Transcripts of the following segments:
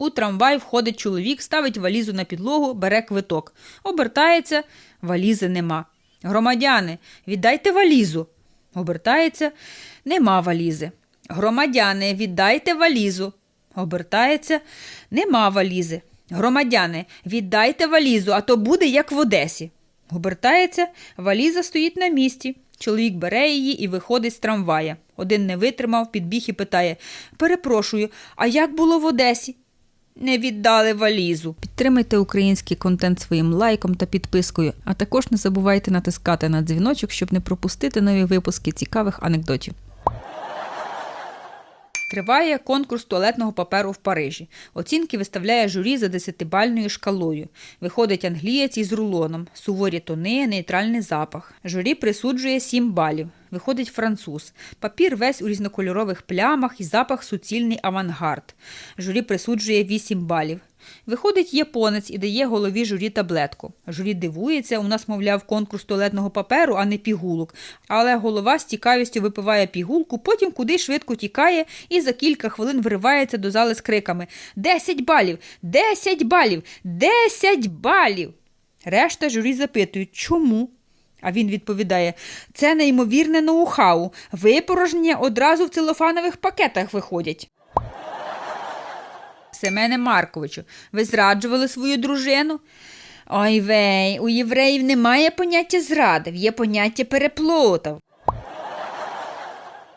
У трамвай входить чоловік, ставить валізу на підлогу, бере квиток. Обертається, валізи нема. Громадяни, віддайте валізу. Обертається, нема валізи. Громадяни, віддайте валізу. Обертається, нема валізи. Громадяни, віддайте валізу, а то буде як в Одесі. Обертається, валіза стоїть на місці. Чоловік бере її і виходить з трамвая. Один не витримав, підбіг і питає: Перепрошую, а як було в Одесі? Не віддали валізу. Підтримайте український контент своїм лайком та підпискою, а також не забувайте натискати на дзвіночок, щоб не пропустити нові випуски цікавих анекдотів. Триває конкурс туалетного паперу в Парижі. Оцінки виставляє журі за десятибальною шкалою. Виходить англієць із рулоном, суворі тони, нейтральний запах. Журі присуджує 7 балів. Виходить француз. Папір весь у різнокольорових плямах і запах суцільний авангард. Журі присуджує 8 балів. Виходить японець і дає голові журі таблетку. Журі дивується, у нас, мовляв, конкурс туалетного паперу, а не пігулок. Але голова з цікавістю випиває пігулку, потім куди швидко тікає і за кілька хвилин вривається до зали з криками: Десять балів! Десять балів! Десять балів! Решта журі запитують, чому? А він відповідає: це неймовірне ноу-хау. Випорожнення одразу в целофанових пакетах виходять. Семене Марковичу, ви зраджували свою дружину? Ой вей, у євреїв немає поняття зрадив, є поняття переплутав.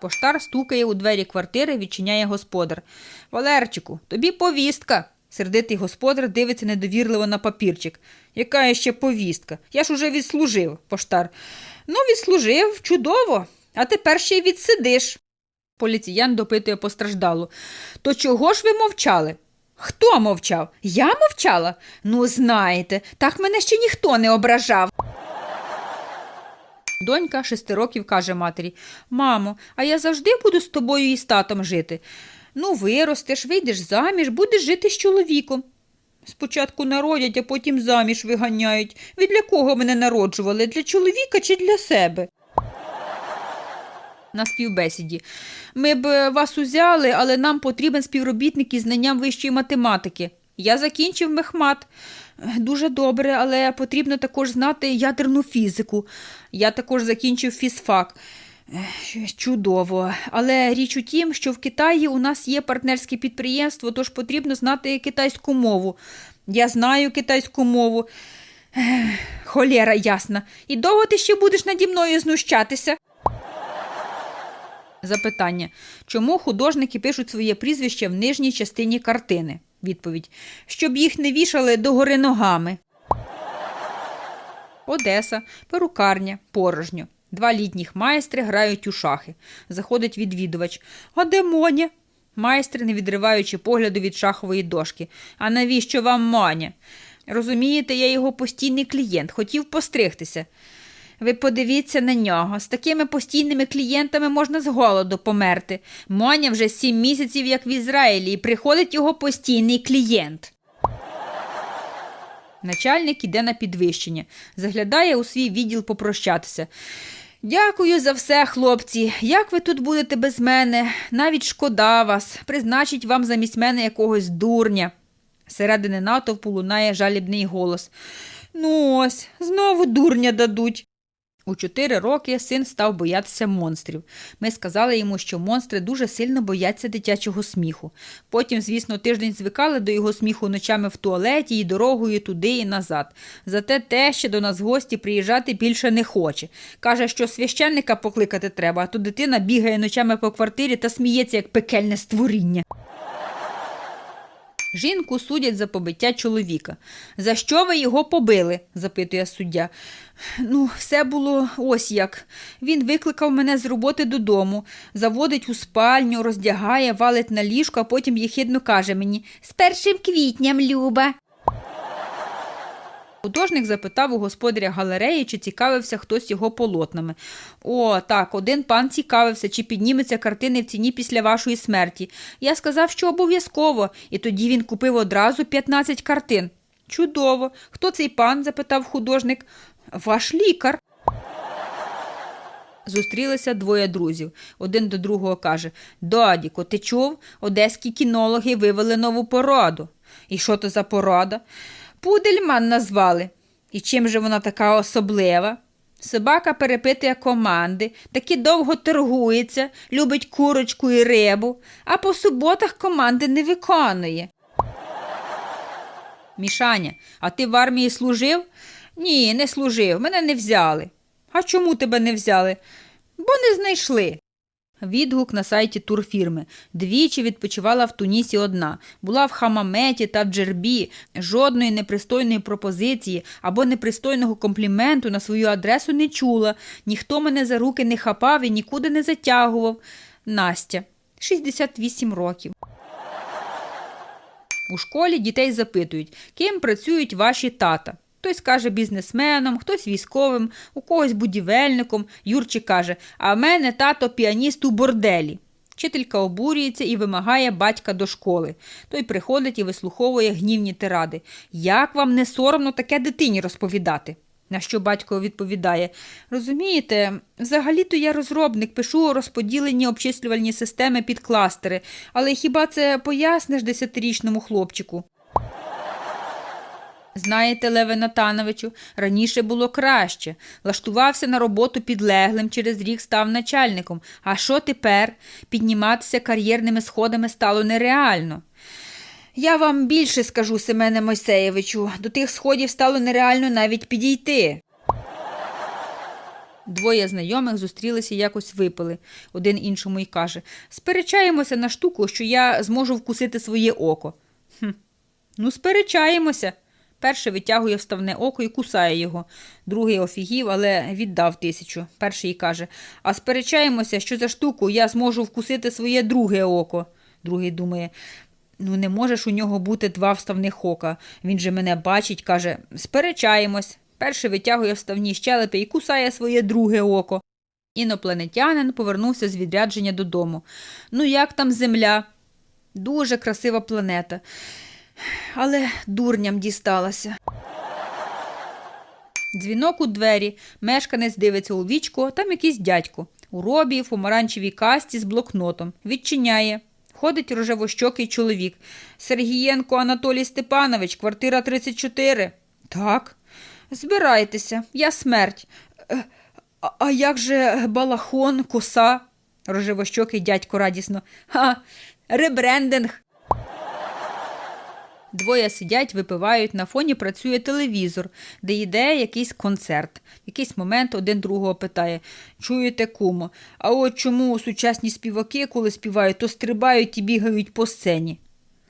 Поштар стукає у двері квартири, відчиняє господар. Валерчику, тобі повістка. Сердитий господар дивиться недовірливо на папірчик. Яка ще повістка? Я ж уже відслужив, поштар. Ну, відслужив, чудово, а тепер ще й відсидиш. Поліціян допитує постраждалу. То чого ж ви мовчали? Хто мовчав? Я мовчала? Ну, знаєте, так мене ще ніхто не ображав. Донька шести років каже матері Мамо, а я завжди буду з тобою і з татом жити. Ну, виростеш, вийдеш заміж, будеш жити з чоловіком. Спочатку народять, а потім заміж виганяють. Ви для кого мене народжували? Для чоловіка чи для себе? На співбесіді. Ми б е, вас узяли, але нам потрібен співробітник із знанням вищої математики. Я закінчив мехмат. Дуже добре, але потрібно також знати ядерну фізику. Я також закінчив фізфак. Чудово. Але річ у тім, що в Китаї у нас є партнерське підприємство, тож потрібно знати китайську мову. Я знаю китайську мову. Холєра ясна. І довго ти ще будеш наді мною знущатися? Запитання. Чому художники пишуть своє прізвище в нижній частині картини? Відповідь. Щоб їх не вішали догори ногами. Одеса, перукарня, порожньо. Два літніх майстри грають у шахи. Заходить відвідувач. А де Моня? Майстри, не відриваючи погляду від шахової дошки. А навіщо вам Моня? Розумієте, я його постійний клієнт, хотів постригтися. Ви подивіться на нього. З такими постійними клієнтами можна з голоду померти. Моня вже сім місяців, як в Ізраїлі, і приходить його постійний клієнт. Начальник іде на підвищення, заглядає у свій відділ попрощатися. Дякую за все, хлопці. Як ви тут будете без мене? Навіть шкода вас. Призначить вам замість мене якогось дурня. Середини натовпу лунає жалібний голос. Ну ось, знову дурня дадуть. У чотири роки син став боятися монстрів. Ми сказали йому, що монстри дуже сильно бояться дитячого сміху. Потім, звісно, тиждень звикали до його сміху ночами в туалеті і дорогою туди і назад. Зате те, що до нас гості приїжджати більше не хоче. Каже, що священника покликати треба, а то дитина бігає ночами по квартирі та сміється, як пекельне створіння. Жінку судять за побиття чоловіка. За що ви його побили? запитує суддя. Ну, все було ось як. Він викликав мене з роботи додому, заводить у спальню, роздягає, валить на ліжко, а потім їхідно каже мені З першим квітням, Люба. Художник запитав у господаря галереї, чи цікавився хтось його полотнами. О, так, один пан цікавився, чи підніметься картини в ціні після вашої смерті. Я сказав, що обов'язково, і тоді він купив одразу 15 картин. Чудово. Хто цей пан? запитав художник. Ваш лікар. Зустрілися двоє друзів. Один до другого каже: Додіко, ти чув? Одеські кінологи вивели нову породу. І що то за порода? Пудельман назвали. І чим же вона така особлива? Собака перепитує команди, таки довго торгується, любить курочку і рибу, а по суботах команди не виконує. Мішаня, а ти в армії служив? Ні, не служив, мене не взяли. А чому тебе не взяли? Бо не знайшли. Відгук на сайті турфірми. Двічі відпочивала в Тунісі одна. Була в хамаметі та в джербі. Жодної непристойної пропозиції або непристойного компліменту на свою адресу не чула. Ніхто мене за руки не хапав і нікуди не затягував. Настя, 68 років. У школі дітей запитують, ким працюють ваші тата. Хтось каже бізнесменом, хтось військовим, у когось будівельником. Юрчик каже, а в мене тато піаніст у борделі. Вчителька обурюється і вимагає батька до школи. Той приходить і вислуховує гнівні тиради. Як вам не соромно таке дитині розповідати? На що батько відповідає: Розумієте, взагалі-то я розробник, пишу розподілені обчислювальні системи під кластери, але хіба це поясниш десятирічному хлопчику? Знаєте, Леве Натановичу, раніше було краще. Влаштувався на роботу підлеглим, через рік став начальником. А що тепер? Підніматися кар'єрними сходами стало нереально. Я вам більше скажу, Семене Мойсеєвичу, до тих сходів стало нереально навіть підійти. Двоє знайомих зустрілися і якось випили. Один іншому й каже: Сперечаємося на штуку, що я зможу вкусити своє око. Хм. Ну, сперечаємося. Перший витягує вставне око і кусає його. Другий офігів, але віддав тисячу. Перший каже: А сперечаємося, що за штуку я зможу вкусити своє друге око. Другий думає. Ну, не можеш у нього бути два вставних ока. Він же мене бачить, каже, сперечаємось. Перший витягує вставні щелепи і кусає своє друге око. Інопланетянин повернувся з відрядження додому. Ну, як там земля? Дуже красива планета. Але дурням дісталася. Дзвінок у двері. Мешканець дивиться у вічко, там якийсь дядько. У робі, в помаранчевій касті з блокнотом. Відчиняє. Ходить рожевощокий чоловік. Сергієнко Анатолій Степанович, квартира 34. Так. Збирайтеся, я смерть. «Е, А, а як же балахон, коса? Рожевощокий дядько радісно. Ха, ребрендинг. Двоє сидять, випивають, на фоні працює телевізор, де йде якийсь концерт. В якийсь момент один другого питає Чуєте, кумо, а от чому сучасні співаки, коли співають, то стрибають і бігають по сцені?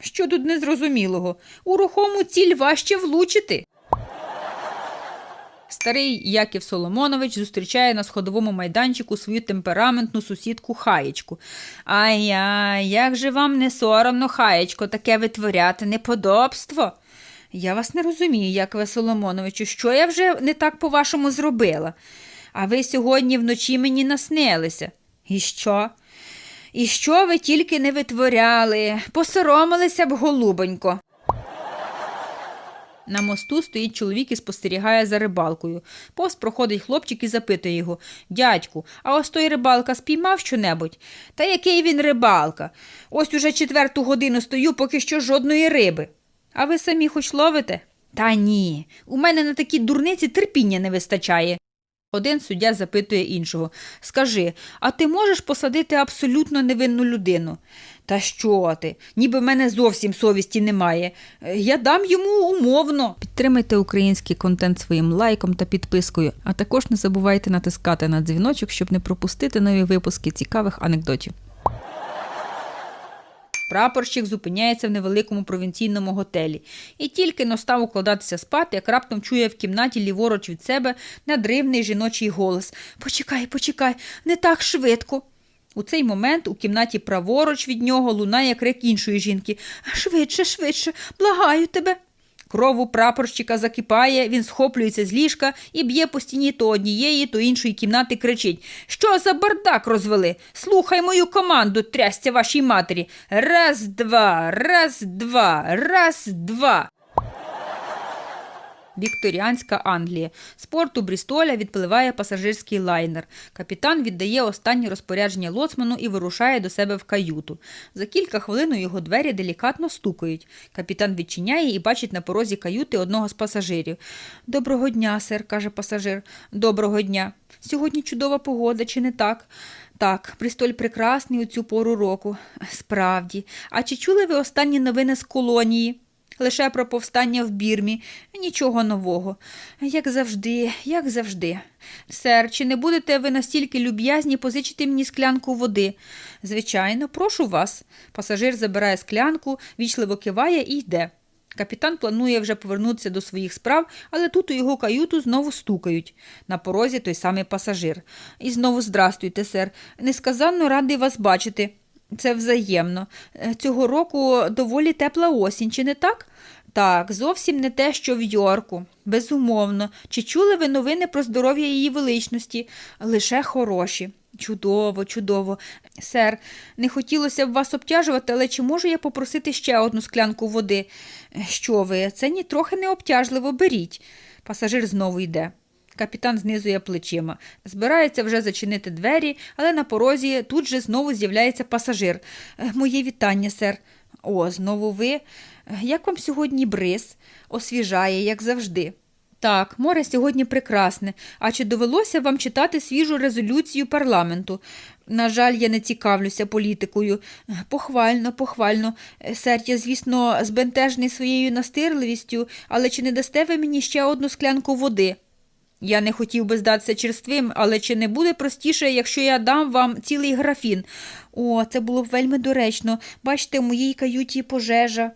Що тут незрозумілого? У рухому ціль важче влучити. Старий Яків Соломонович зустрічає на сходовому майданчику свою темпераментну сусідку Хаєчку. Ай-яй, як же вам не соромно, Хаєчко, таке витворяти неподобство? Я вас не розумію, Якове Соломоновичу, що я вже не так по-вашому зробила? А ви сьогодні вночі мені наснилися. І що? І що ви тільки не витворяли? Посоромилися б, голубонько. На мосту стоїть чоловік і спостерігає за рибалкою. Повз проходить хлопчик і запитує його Дядьку, а ось той рибалка спіймав щонебудь? Та який він рибалка? Ось уже четверту годину стою, поки що жодної риби. А ви самі хоч ловите? Та ні. У мене на такі дурниці терпіння не вистачає. Один суддя запитує іншого Скажи, а ти можеш посадити абсолютно невинну людину? Та що ти? Ніби в мене зовсім совісті немає. Я дам йому умовно. Підтримайте український контент своїм лайком та підпискою, а також не забувайте натискати на дзвіночок, щоб не пропустити нові випуски цікавих анекдотів. Прапорщик зупиняється в невеликому провінційному готелі і тільки но став укладатися спати, як раптом чує в кімнаті ліворуч від себе надривний жіночий голос Почекай, почекай, не так швидко. У цей момент у кімнаті праворуч від нього лунає крик іншої жінки Швидше, швидше, благаю тебе. Кров у прапорщика закипає, він схоплюється з ліжка і б'є по стіні то однієї, то іншої кімнати кричить Що за бардак розвели? Слухай мою команду, трястя вашій матері. Раз, два, раз, два, раз, два. Вікторіанська Англія. З порту Брістоля відпливає пасажирський лайнер. Капітан віддає останні розпорядження лоцману і вирушає до себе в каюту. За кілька хвилин у його двері делікатно стукають. Капітан відчиняє і бачить на порозі каюти одного з пасажирів. Доброго дня, сер, каже пасажир. Доброго дня. Сьогодні чудова погода, чи не так? Так, Брістоль прекрасний у цю пору року. Справді. А чи чули ви останні новини з колонії? Лише про повстання в Бірмі. Нічого нового. Як завжди, як завжди. Сер, чи не будете ви настільки люб'язні позичити мені склянку води? Звичайно, прошу вас. Пасажир забирає склянку, вічливо киває і йде. Капітан планує вже повернутися до своїх справ, але тут у його каюту знову стукають. На порозі той самий пасажир. І знову здрастуйте, сер. Несказанно радий вас бачити. Це взаємно. Е, Цього року доволі тепла осінь, чи не так? Так, зовсім не те, що в Йорку. Безумовно. Чи чули ви новини про здоров'я її величності? Лише хороші. Чудово, чудово. Сер, не хотілося б вас обтяжувати, але чи можу я попросити ще одну склянку води? Е, Що ви, це ні трохи не обтяжливо, беріть. Пасажир знову йде. Капітан знизує плечима. Збирається вже зачинити двері, але на порозі тут же знову з'являється пасажир. «Е, Моє вітання, сер. О, знову ви. Е, Як вам сьогодні бриз? Освіжає, як завжди. Так, море сьогодні прекрасне. А чи довелося вам читати свіжу резолюцію парламенту? На жаль, я не цікавлюся політикою. Похвально, похвально. Е, Сер, я, звісно, збентежений своєю настирливістю, але чи не дасте ви мені ще одну склянку води? Я не хотів би здатися черствим, але чи не буде простіше, якщо я дам вам цілий графін? О, це було б вельми доречно. Бачите, в моїй каюті пожежа.